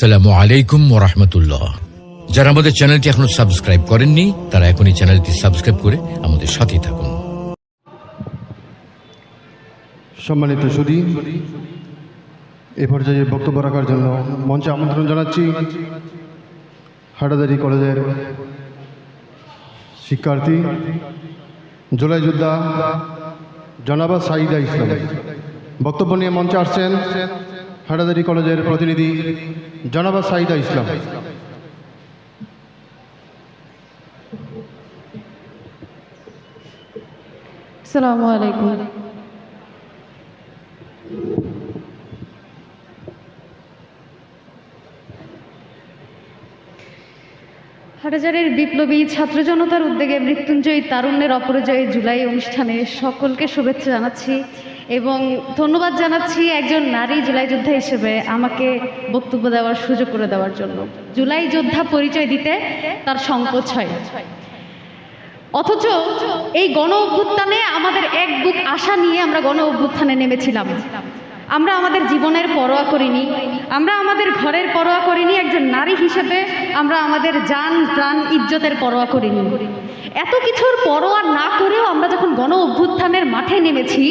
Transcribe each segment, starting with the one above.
সালামু আলাইকুম ওরহমতুল্লাহ। যারা আমাদের চ্যানেলটি এখনও সাবস্ক্রাইব করেননি, তারা এখনই চ্যানেলটি সাবস্ক্রাইব করে আমাদের সাথেই থাকুন। সম্মানিত সুদী এ পর্যায়ে বক্তব্য রাখার জন্য মঞ্চে আমন্ত্রণ জানাচ্ছি হাটাদারি কলেজের শিক্ষার্থী জুলাই যোদ্ধা জনাবা সাইদা ইসলাম। বক্তব্য নিয়ে মঞ্চে আসছেন হাটাদারি কলেজের প্রতিনিধি জনাবা সাইদা ইসলাম। হাটাজারের বিপ্লবী ছাত্র জনতার উদ্যোগে মৃত্যুঞ্জয়ী তারুণ্যের অপরাজয় জুলাই অনুষ্ঠানে সকলকে শুভেচ্ছা জানাচ্ছি। এবং ধন্যবাদ জানাচ্ছি একজন নারী জুলাই যোদ্ধা হিসেবে আমাকে বক্তব্য দেওয়ার সুযোগ করে দেওয়ার জন্য। জুলাই যোদ্ধা পরিচয় দিতে তার সংকোচ হয়। অথচ এই গণ অভ্যুত্থানে আমাদের এক বুক আশা নিয়ে আমরা গণ অভ্যুত্থানে নেমেছিলাম। আমরা আমাদের জীবনের পরোয়া করিনি। আমরা আমাদের ঘরের পরোয়া করিনি। একজন নারী হিসেবে আমরা আমাদের যান প্রাণ, ইজ্জতের পরোয়া করিনি। এত কিছুর পরোয়া না করেও আমরা যখন গণ অভ্যুত্থানের মাঠে নেমেছি,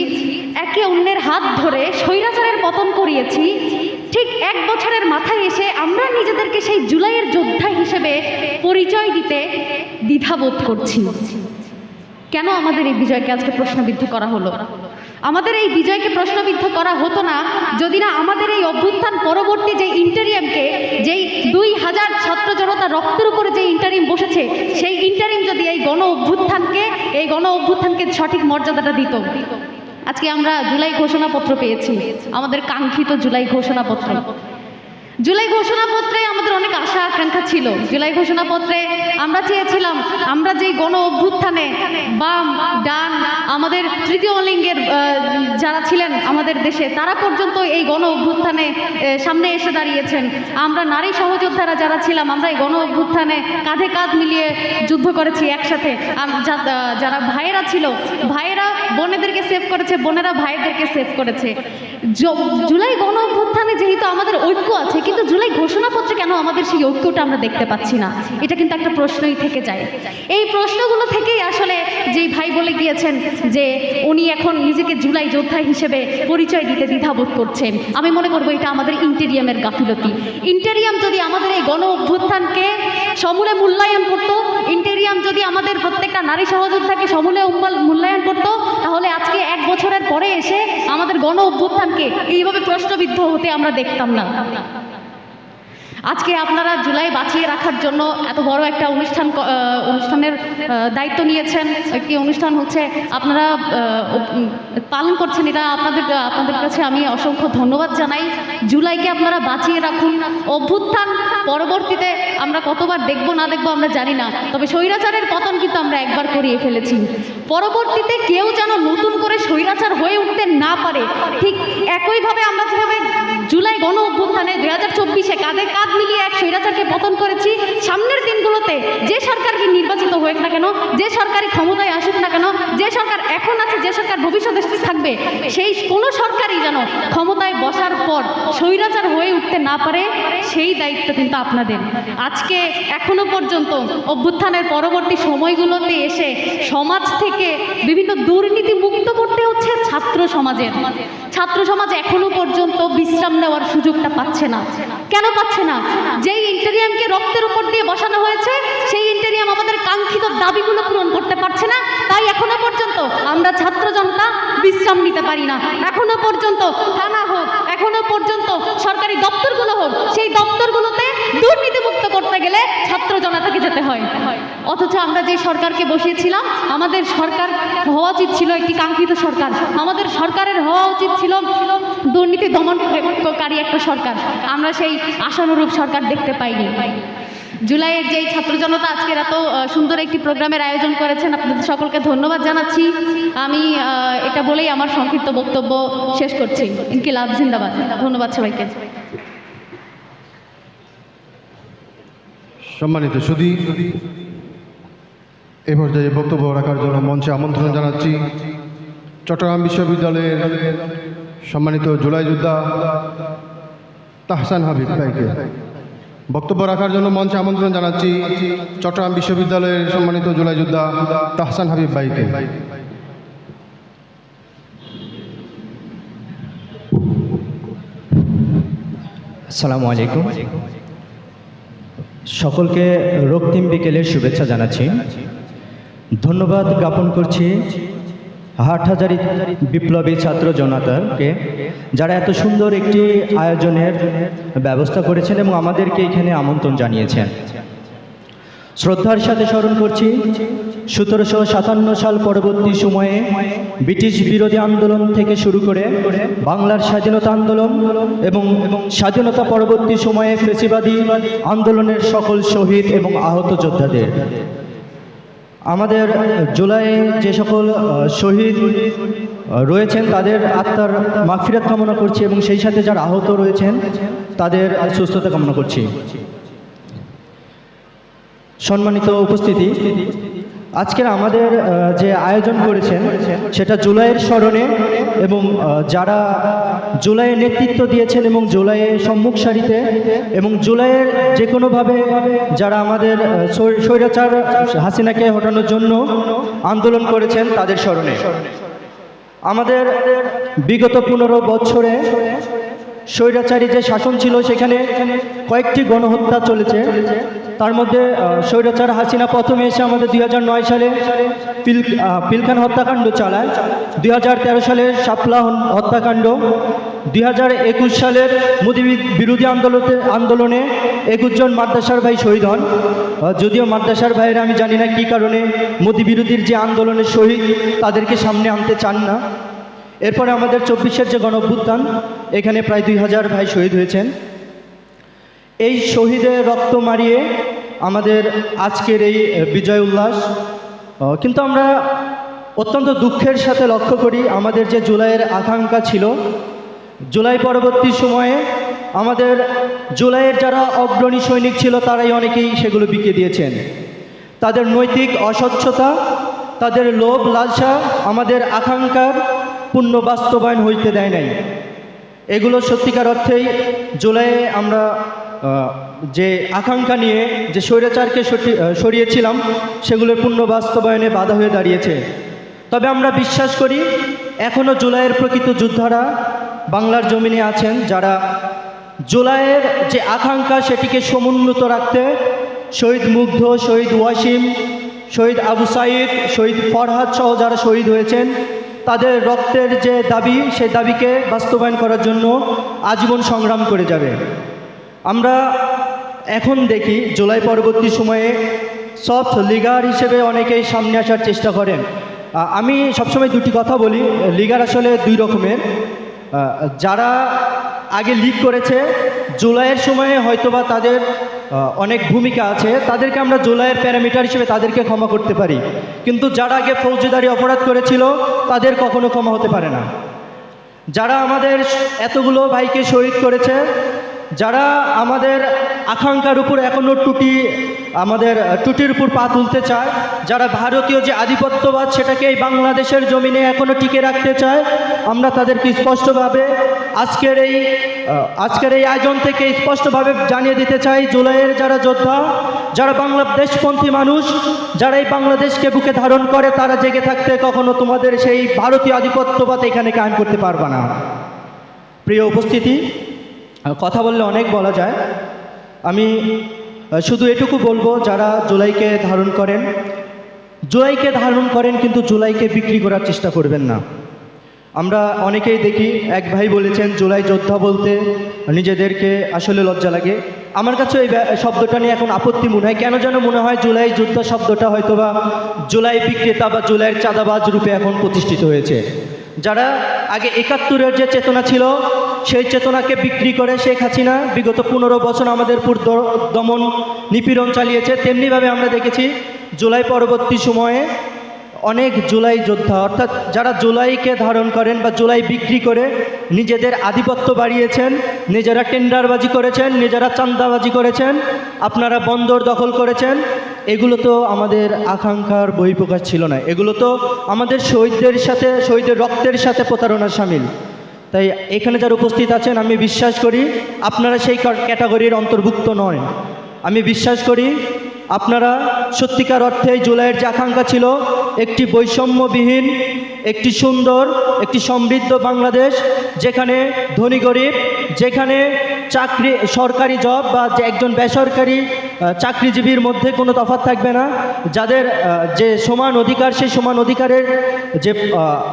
একে অন্যের হাত ধরে স্বৈরাচারের পতন করিয়েছি, ঠিক এক বছরের মাথায় এসে আমরা নিজেদেরকে সেই জুলাইয়ের যোদ্ধা হিসেবে পরিচয় দিতে দ্বিধাবোধ করছি। কেন আমাদের এই বিজয়কে আজকে প্রশ্নবিদ্ধ করা হলো? আমাদের এই বিজয়কে প্রশ্নবিদ্ধ করা হতো না, যদি না আমাদের এই অভ্যুত্থান পরবর্তী যে ইন্টারিয়ামকে যেই দুই হাজার ছাত্র জনতা রক্তের উপরে যে ইন্টারিম বসেছে, সেই ইন্টারিম যদি এই গণ অভ্যুত্থানকে, এই গণ অভ্যুত্থানকে সঠিক মর্যাদাটা দিত। আজকে আমরা জুলাই ঘোষণাপত্র পেয়েছি। আমাদের কাঙ্ক্ষিত জুলাই ঘোষণাপত্র। জুলাই ঘোষণাপত্রে আমাদের অনেক আশা, আকাঙ্ক্ষা ছিল। জুলাই ঘোষণাপত্রে আমরা চেয়েছিলাম, আমরা যেই গণ অভ্যুত্থানে বাম, ডান, আমাদের তৃতীয় লিঙ্গের যারা ছিলেন আমাদের দেশে, তারা পর্যন্ত এই গণ অভ্যুত্থানে সামনে এসে দাঁড়িয়েছেন। আমরা নারী সহযোদ্ধারা যারা ছিলাম, আমরা এই গণ অভ্যুত্থানে কাঁধে কাঁধ মিলিয়ে যুদ্ধ করেছি একসাথে। যারা ভাইয়েরা ছিল ভাইয়েরা বোনেদেরকে সেভ করেছে, বোনেরা ভাইদেরকে সেভ করেছে। জুলাই গণ অভ্যুত্থানে যেহেতু আমাদের ঐক্য আছে, কিন্তু জুলাই ঘোষণাপত্রে কেন আমাদের সেই ঐক্যটা আমরা দেখতে পাচ্ছি না? এটা কিন্তু একটা প্রশ্নই থেকে যায়। এই প্রশ্নগুলো থেকেই আসলে যেই ভাই বলে গিয়েছেন যে উনি এখন নিজেকে জুলাই যোদ্ধা হিসেবে পরিচয় দিতে দ্বিধাবোধ করছেন। আমি মনে করব এটা আমাদের ইন্টেরিয়ামের গাফিলতি। ইন্টেরিয়াম যদি আমাদের এই গণ অভ্যুত্থানকে সমূলে মূল্যায়ন করতো, ইন্টেরিয়াম যদি আমাদের প্রত্যেকটা নারী সহযোদ্ধাকে সমূলে মূল্যায়ন করতো তাহলে আজকে এক বছরের পরে এসে আমাদের গণ অভ্যুত্থানকে এইভাবে প্রশ্নবিদ্ধ হতে আমরা দেখতাম না। আজকে আপনারা জুলাই বাঁচিয়ে রাখার জন্য এত বড় একটা অনুষ্ঠান অনুষ্ঠানের দায়িত্ব নিয়েছেন। একটি অনুষ্ঠান হচ্ছে আপনারা পালন করছেন এটা আপনাদের আপনাদের কাছে আমি অসংখ্য ধন্যবাদ জানাই। জুলাইকে আপনারা বাঁচিয়ে রাখুন। অভ্যুত্থান পরবর্তীতে আমরা কতবার দেখব না দেখব আমরা জানি না। তবে স্বৈরাচারের পতন কিন্তু আমরা একবার করিয়ে ফেলেছি। পরবর্তীতে কেউ যেন নতুন করে স্বৈরাচার হয়ে উঠতে না পারে, ঠিক একইভাবে আমরা যেভাবে জুলাই গণ অভ্যুত্থানে দুই হাজার চব্বিশে কাঁধে কাঁধ মিলিয়ে এক স্বৈরাচারকে পতন করেছি। সামনের দিনগুলোতে যে সরকারকে নির্বাচিত হোক না কেন, যে সরকারি ক্ষমতায় আসুক না কেন, যে সরকার এখন আছে, যে সরকার ভবিষ্যতে থাকবে, সেই কোনো সরকারই যেন ক্ষমতায় বসার পর স্বৈরাচার হয়ে উঠতে না পারে, সেই দায়িত্ব কিন্তু আপনাদের। আজকে এখনও পর্যন্ত অভ্যুত্থানের পরবর্তী সময়গুলোতে এসে সমাজ থেকে বিভিন্ন দুর্নীতি মুক্ত করতে হচ্ছে ছাত্র সমাজের। ছাত্র সমাজ এখনও পর্যন্ত বিশ্রাম নেওয়ার সুযোগটা পাচ্ছে না। কেন পাচ্ছে না? যেই ইন্টেরিয়ামকে রক্তের উপর দিয়ে বসানো হয়েছে, সেই ইন্টারিয়াম আমাদের কাঙ্ক্ষিত দাবিগুলো পূরণ করতে পারছে না। তাই এখনও পর্যন্ত আমরা ছাত্র জনতা বিশ্রাম নিতে পারি না। এখনও পর্যন্ত থানা হোক, এখনও পর্যন্ত সরকারি দপ্তরগুলো হোক, সেই দপ্তরগুলোতে দুর্নীতি মুক্ত করতে গেলে ছাত্র জনতাকে যেতে হয়। অথচ আমরা যে সরকারকে বসিয়েছিলাম, আমাদের সরকার হওয়া উচিত ছিল একটি কাঙ্ক্ষিত সরকার। আমাদের সরকারের হওয়া উচিত ছিল দুর্নীতি দমনকারী একটা সরকার। আমরা সেই আশানুরূপ সরকার দেখতে পাইনি। জুলাইয়ের যেই ছাত্র জনতা আজকের এত সুন্দর একটি প্রোগ্রামের আয়োজন করেছেন, আপনাদের সকলকে ধন্যবাদ জানাচ্ছি। আমি এটা বলেই আমার সংক্ষিপ্ত বক্তব্য শেষ করছি। ইনকিলাব, জিন্দাবাদ। ধন্যবাদ সবাইকে। সম্মানিত সুদী এ পর্যায়ে বক্তব্য রাখার জন্য মঞ্চে আমন্ত্রণ জানাচ্ছি চট্টগ্রাম বিশ্ববিদ্যালয়ের সম্মানিত জুলাই যোদ্ধা তাহসান হাবিব ভাইকে। বক্তব্য রাখার জন্য মঞ্চে আমন্ত্রণ জানাচ্ছি চট্টগ্রাম বিশ্ববিদ্যালয়ের সম্মানিত জুলাই যোদ্ধা তাহসান হাবিব ভাইকে। আসসালামু আলাইকুম। সকলকে রক্তিম বিকেলের শুভেচ্ছা জানাচ্ছি। ধন্যবাদ জ্ঞাপন করছি হাট হাজারি বিপ্লবী ছাত্র জনতাকে, যারা এত সুন্দর একটি আয়োজনের ব্যবস্থা করেছেন এবং আমাদেরকে এখানে আমন্ত্রণ জানিয়েছেন। শ্রদ্ধার সাথে স্মরণ করছি, সতেরোশো সাতান্ন সাল পরবর্তী সময়ে ব্রিটিশ বিরোধী আন্দোলন থেকে শুরু করে বাংলার স্বাধীনতা আন্দোলন এবং স্বাধীনতা পরবর্তী সময়ে ফেসিবাদী আন্দোলনের সকল শহীদ এবং আহত যোদ্ধাদের। আমাদের জুলাই যে সকল শহীদ রয়েছেন, তাদের আত্মার মাফিরাত কামনা করছি এবং সেই সাথে যারা আহত রয়েছেন, তাদের সুস্থতা কামনা করছি। সম্মানিত উপস্থিতি। আজকের আমাদের যে আয়োজন করেছেন, সেটা জুলাইয়ের স্মরণে এবং যারা জুলাইয়ে নেতৃত্ব দিয়েছেন এবং জুলাইয়ে সম্মুখ সারিতে এবং জুলাইয়ের যে কোনোভাবে যারা আমাদের স্বৈরাচার হাসিনাকে হটানোর জন্য আন্দোলন করেছেন, তাদের স্মরণে। আমাদের বিগত পনেরো বছরে স্বৈরাচারী যে শাসন ছিল সেখানে কয়েকটি গণহত্যা চলেছে। তার মধ্যে স্বৈরাচার হাসিনা প্রথমে এসে আমাদের দুই হাজার নয় সালে পিল পিলখান হত্যাকাণ্ড চালায়। দুই হাজার তেরো সালের হন- হত্যাকাণ্ড। দুই হাজার একুশ সালের মোদী বিরোধী আন্দোলনে আন্দোলনে একুশ জন মাদ্রাসার ভাই শহীদ হন। যদিও মাদ্রাসার ভাইয়েরা, আমি জানি না কী কারণে মোদী বিরোধীর যে আন্দোলনের শহীদ তাদেরকে সামনে আনতে চান না। এরপরে আমাদের চব্বিশের যে গণ অভ্যুত্থান এখানে প্রায় দুই হাজার ভাই শহীদ হয়েছেন। এই শহীদের রক্ত মারিয়ে আমাদের আজকের এই বিজয় উল্লাস কিন্তু আমরা অত্যন্ত দুঃখের সাথে লক্ষ্য করি, আমাদের যে জুলাইয়ের আকাঙ্ক্ষা ছিল, জুলাই পরবর্তী সময়ে আমাদের জুলাইয়ের যারা অগ্রণী সৈনিক ছিল, তারাই অনেকেই সেগুলো বিকে দিয়েছেন। তাদের নৈতিক অস্বচ্ছতা, তাদের লোভ লালসা, আমাদের আকাঙ্ক্ষার পূর্ণ বাস্তবায়ন হইতে দেয় নাই। এগুলো সত্যিকার অর্থেই জুলাইয়ে আমরা যে আকাঙ্ক্ষা নিয়ে যে স্বৈরাচারকে সরিয়েছিলাম, সেগুলোর পূর্ণ বাস্তবায়নে বাধা হয়ে দাঁড়িয়েছে। তবে আমরা বিশ্বাস করি এখনও জুলাইয়ের প্রকৃত যোদ্ধারা বাংলার জমিনে আছেন, যারা জুলাইয়ের যে আকাঙ্ক্ষা সেটিকে সমুন্নত রাখতে শহীদ মুগ্ধ, শহীদ ওয়াসিম, শহীদ আবু সাইদ, শহীদ ফরহাদ সহ যারা শহীদ হয়েছেন তাদের রক্তের যে দাবি, সেই দাবিকে বাস্তবায়ন করার জন্য আজীবন সংগ্রাম করে যাবে। আমরা এখন দেখি জুলাই পরবর্তী সময়ে সফট লিগার হিসেবে অনেকেই সামনে আসার চেষ্টা করেন। আমি সবসময় দুটি কথা বলি, লিগার আসলে দুই রকমের। যারা আগে লিগ করেছে, জুলাইয়ের সময়ে হয়তোবা তাদের অনেক ভূমিকা আছে। তাদেরকে আমরা জুলাইয়ের প্যারামিটার হিসেবে তাদেরকে ক্ষমা করতে পারি। কিন্তু যারা আগে ফৌজদারি অপরাধ করেছিল, তাদের কখনো ক্ষমা হতে পারে না। যারা আমাদের এতগুলো ভাইকে শহীদ করেছে যারা আমাদের আকাঙ্ক্ষার উপর এখনও টুটি, আমাদের টুটির উপর পা তুলতে চায়, যারা ভারতীয় যে আধিপত্যবাদ সেটাকে এই বাংলাদেশের জমিনে এখনও টিকে রাখতে চায়, আমরা তাদেরকে স্পষ্টভাবে আজকের এই আজকের এই আয়োজন থেকে স্পষ্টভাবে জানিয়ে দিতে চাই, জুলাইয়ের যারা যোদ্ধা, যারা বাংলাদেশপন্থী মানুষ, যারা এই বাংলাদেশকে বুকে ধারণ করে, তারা জেগে থাকতে কখনো তোমাদের সেই ভারতীয় আধিপত্যবাদ এখানে কায়েম করতে পারবে না। প্রিয় উপস্থিতি কথা বললে অনেক বলা যায়। আমি শুধু এটুকু বলব, যারা জুলাইকে ধারণ করেন, জুলাইকে ধারণ করেন কিন্তু জুলাইকে বিক্রি করার চেষ্টা করবেন না। আমরা অনেকেই দেখি, এক ভাই বলেছেন, জুলাই যোদ্ধা বলতে নিজেদেরকে আসলে লজ্জা লাগে। আমার কাছে এই শব্দটা নিয়ে এখন আপত্তি মনে হয়। কেন যেন মনে হয় জুলাই যোদ্ধা শব্দটা হয়তোবা জুলাই বিক্রেতা বা জুলাইয়ের চাঁদাবাজ রূপে এখন প্রতিষ্ঠিত হয়েছে। যারা আগে একাত্তরের যে চেতনা ছিল, সেই চেতনাকে বিক্রি করে শেখ হাসিনা বিগত পনেরো বছর আমাদের পুর দমন নিপীড়ন চালিয়েছে। তেমনিভাবে আমরা দেখেছি, জুলাই পরবর্তী সময়ে অনেক জুলাই যোদ্ধা, অর্থাৎ যারা জুলাইকে ধারণ করেন বা জুলাই বিক্রি করে নিজেদের আধিপত্য বাড়িয়েছেন, নিজেরা টেন্ডারবাজি করেছেন, নিজেরা চান্দাবাজি করেছেন, আপনারা বন্দর দখল করেছেন এগুলো তো আমাদের আকাঙ্ক্ষার বহিঃপ্রকাশ ছিল না। এগুলো তো আমাদের শহীদদের সাথে শহীদের রক্তের সাথে প্রতারণার সামিল। তাই এখানে যারা উপস্থিত আছেন, আমি বিশ্বাস করি আপনারা সেই ক্যাটাগরির অন্তর্ভুক্ত নয়। আমি বিশ্বাস করি আপনারা সত্যিকার অর্থে জুলাইয়ের যে আকাঙ্ক্ষা ছিল, একটি বৈষম্যবিহীন, একটি সুন্দর, একটি সমৃদ্ধ বাংলাদেশ, যেখানে ধনী গরিব, যেখানে চাকরি, সরকারি জব বা যে একজন বেসরকারি চাকরিজীবীর মধ্যে কোনো তফাৎ থাকবে না। যাদের যে সমান অধিকার, সেই সমান অধিকারের যে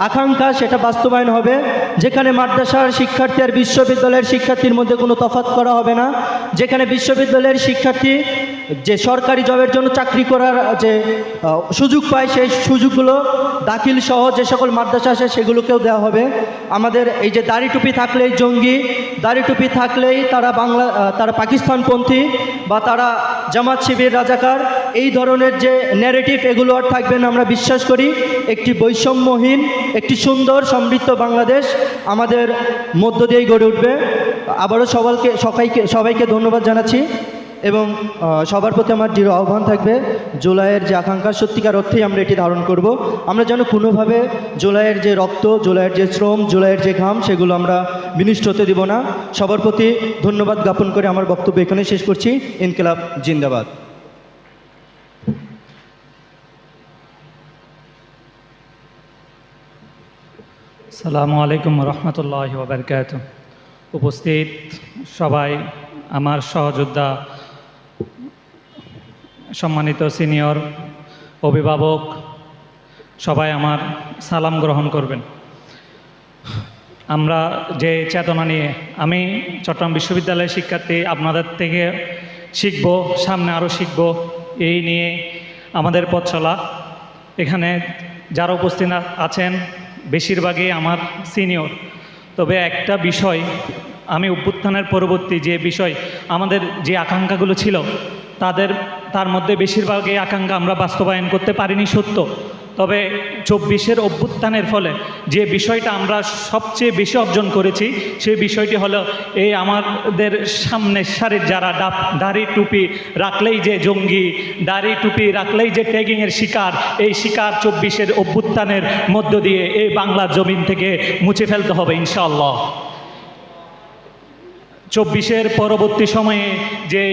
আকাঙ্ক্ষা, সেটা বাস্তবায়ন হবে। যেখানে মাদ্রাসার শিক্ষার্থী আর বিশ্ববিদ্যালয়ের শিক্ষার্থীর মধ্যে কোনো তফাৎ করা হবে না। যেখানে বিশ্ববিদ্যালয়ের শিক্ষার্থী যে সরকারি জবের জন্য চাকরি করার যে সুযোগ পায়, সেই সুযোগগুলো দাখিল সহ যে সকল মাদ্রাসা আছে, সেগুলোকেও দেওয়া হবে। আমাদের এই যে দাড়ি টুপি থাকলেই জঙ্গি, দাড়ি টুপি থাকলেই তারা বাংলা তারা পাকিস্তানপন্থী বা তারা জামাত শিবির রাজাকার, এই ধরনের যে ন্যারেটিভ এগুলো আর থাকবে না, আমরা বিশ্বাস করি, একটি বৈষম্যহীন, একটি সুন্দর সমৃদ্ধ বাংলাদেশ আমাদের মধ্য দিয়েই গড়ে উঠবে। আবারও সবাইকে সবাইকে সবাইকে ধন্যবাদ জানাচ্ছি। এবং সবার প্রতি আমার দৃঢ় আহ্বান থাকবে, জুলাইয়ের যে আকাঙ্ক্ষা, সত্যিকার অর্থেই আমরা এটি ধারণ করব। আমরা যেন কোনোভাবে জুলাইয়ের যে রক্ত, জুলাইয়ের যে শ্রম, জুলাইয়ের যে ঘাম, সেগুলো আমরা বিনিষ্ট হতে দিব না। সবার প্রতি ধন্যবাদ জ্ঞাপন করে আমার বক্তব্য এখানে শেষ করছি। ইনকিলাব জিন্দাবাদ। সালামু আলাইকুম রহমতুল্লাহ ওবরকাত উপস্থিত সবাই, আমার সহযোদ্ধা সম্মানিত সিনিয়র অভিভাবক, সবাই আমার সালাম গ্রহণ করবেন। আমরা যে চেতনা নিয়ে আমি চট্টগ্রাম বিশ্ববিদ্যালয়ের শিক্ষার্থী আপনাদের থেকে শিখব, সামনে আরও শিখব, এই নিয়ে আমাদের পথ চলা এখানে যারা উপস্থিত আছেন, বেশিরভাগই আমার সিনিয়র। তবে একটা বিষয় আমি অভ্যুত্থানের পরবর্তী যে বিষয়, আমাদের যে আকাঙ্ক্ষাগুলো ছিল, তাদের তার মধ্যে বেশিরভাগই আকাঙ্ক্ষা আমরা বাস্তবায়ন করতে পারিনি সত্য। তবে চব্বিশের অভ্যুত্থানের ফলে যে বিষয়টা আমরা সবচেয়ে বেশি অর্জন করেছি, সেই বিষয়টি হলো এই আমাদের সামনের সারির যারা ডাপ দাড়ি, টুপি রাখলেই যে জঙ্গি, দাড়ি, টুপি রাখলেই যে ট্যাগিংয়ের শিকার, এই শিকার চব্বিশের অভ্যুত্থানের মধ্য দিয়ে এই বাংলার জমিন থেকে মুছে ফেলতে হবে ইনশাআল্লাহ। চব্বিশের পরবর্তী সময়ে যে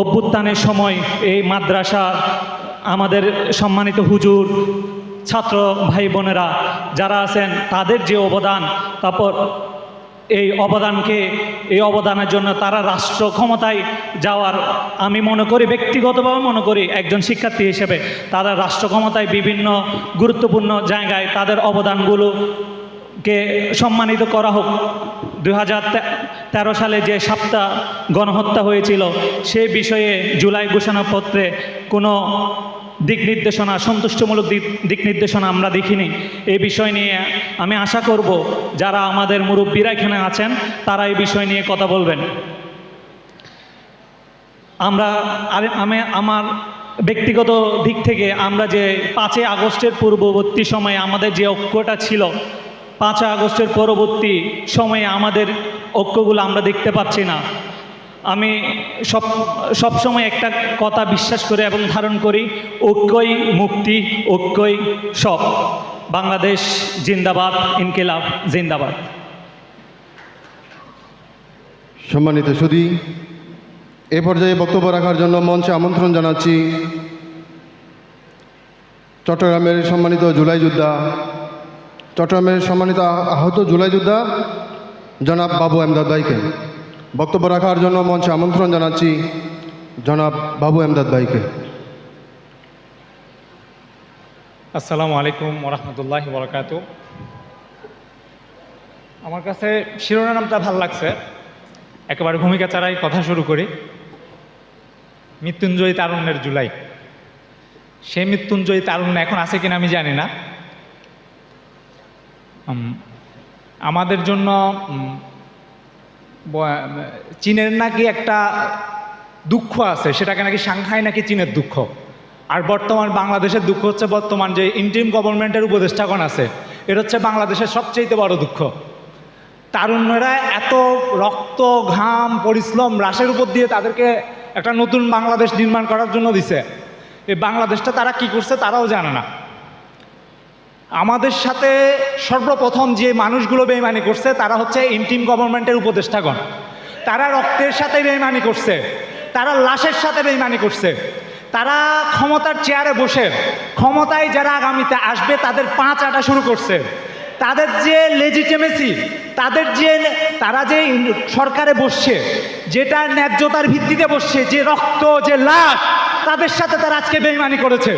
অভ্যুত্থানের সময় এই মাদ্রাসা আমাদের সম্মানিত হুজুর, ছাত্র ভাই বোনেরা যারা আছেন, তাদের যে অবদান, তারপর এই অবদানকে, এই অবদানের জন্য তারা রাষ্ট্র ক্ষমতায় যাওয়ার আমি মনে করি, ব্যক্তিগতভাবে মনে করি, একজন শিক্ষার্থী হিসেবে তারা রাষ্ট্র ক্ষমতায় বিভিন্ন গুরুত্বপূর্ণ জায়গায় তাদের অবদানগুলোকে সম্মানিত করা হোক। দুই হাজার তেরো সালে যে সাতটা গণহত্যা হয়েছিল সেই বিষয়ে জুলাই ঘোষণাপত্রে কোনো দিক নির্দেশনা, সন্তুষ্টমূলক দিক নির্দেশনা আমরা দেখিনি। এই বিষয় নিয়ে আমি আশা করব, যারা আমাদের মুরব্বীরা এখানে আছেন, তারা এই বিষয় নিয়ে কথা বলবেন। আমরা আমি, আমার ব্যক্তিগত দিক থেকে আমরা যে পাঁচই আগস্টের পূর্ববর্তী সময়ে আমাদের যে ঐক্যটা ছিল, পাঁচই আগস্টের পরবর্তী সময়ে আমাদের ঐক্যগুলো আমরা দেখতে পাচ্ছি না। আমি সব সবসময় একটা কথা বিশ্বাস করে এবং ধারণ করি ঐক্যই মুক্তি ঐক্যই সব। বাংলাদেশ জিন্দাবাদ, ইনকিলাব, জিন্দাবাদ। সম্মানিত সুদী এ পর্যায়ে বক্তব্য রাখার জন্য মঞ্চে আমন্ত্রণ জানাচ্ছি চট্টগ্রামের সম্মানিত জুলাই যোদ্ধা, চট্টগ্রামের সম্মানিত আহত জুলাই যোদ্ধা জনাব বাবু এমদাদ ভাইকে বক্তব্য রাখার জন্য মঞ্চে আমন্ত্রণ জানাচ্ছি জনাব বাবু আহমদাদ ভাইকে আসসালামু আলাইকুম ওরহমতুল্লাহ বরকাত আমার কাছে শিরোনামটা ভালো লাগছে। একেবারে ভূমিকা ছাড়াই কথা শুরু করি। মৃত্যুঞ্জয়ী তারুণ্যের জুলাই। সেই মৃত্যুঞ্জয়ী তারুণ্য এখন আছে কিনা আমি জানি না। আমাদের জন্য চীনের নাকি একটা দুঃখ আছে, সেটাকে নাকি সাংহাই নাকি চীনের দুঃখ। আর বর্তমান বাংলাদেশের দুঃখ হচ্ছে বর্তমান যে ইন্ডিয়ান গভর্নমেন্টের উপদেষ্টাগণ আছে এটা হচ্ছে বাংলাদেশের সবচেয়ে বড় দুঃখ। তারুণ্যরা এত রক্ত, ঘাম, পরিশ্রম হ্রাসের উপর দিয়ে তাদেরকে একটা নতুন বাংলাদেশ নির্মাণ করার জন্য দিছে। এই বাংলাদেশটা তারা কি করছে তারাও জানে না। আমাদের সাথে সর্বপ্রথম যে মানুষগুলো বেইমানি করছে, তারা হচ্ছে ইন্টিম গভর্নমেন্টের উপদেষ্টাগণ। তারা রক্তের সাথে বেইমানি করছে, তারা লাশের সাথে বেইমানি করছে, তারা ক্ষমতার চেয়ারে বসে, ক্ষমতায় যারা আগামীতে আসবে, তাদের পাঁচ আটা শুরু করছে। তাদের যে লেজিটেমেসি তাদের যে তারা যে সরকারে বসছে, যেটা ন্যায্যতার ভিত্তিতে বসছে, যে রক্ত, যে লাশ, তাদের সাথে তারা আজকে বেইমানি করেছে।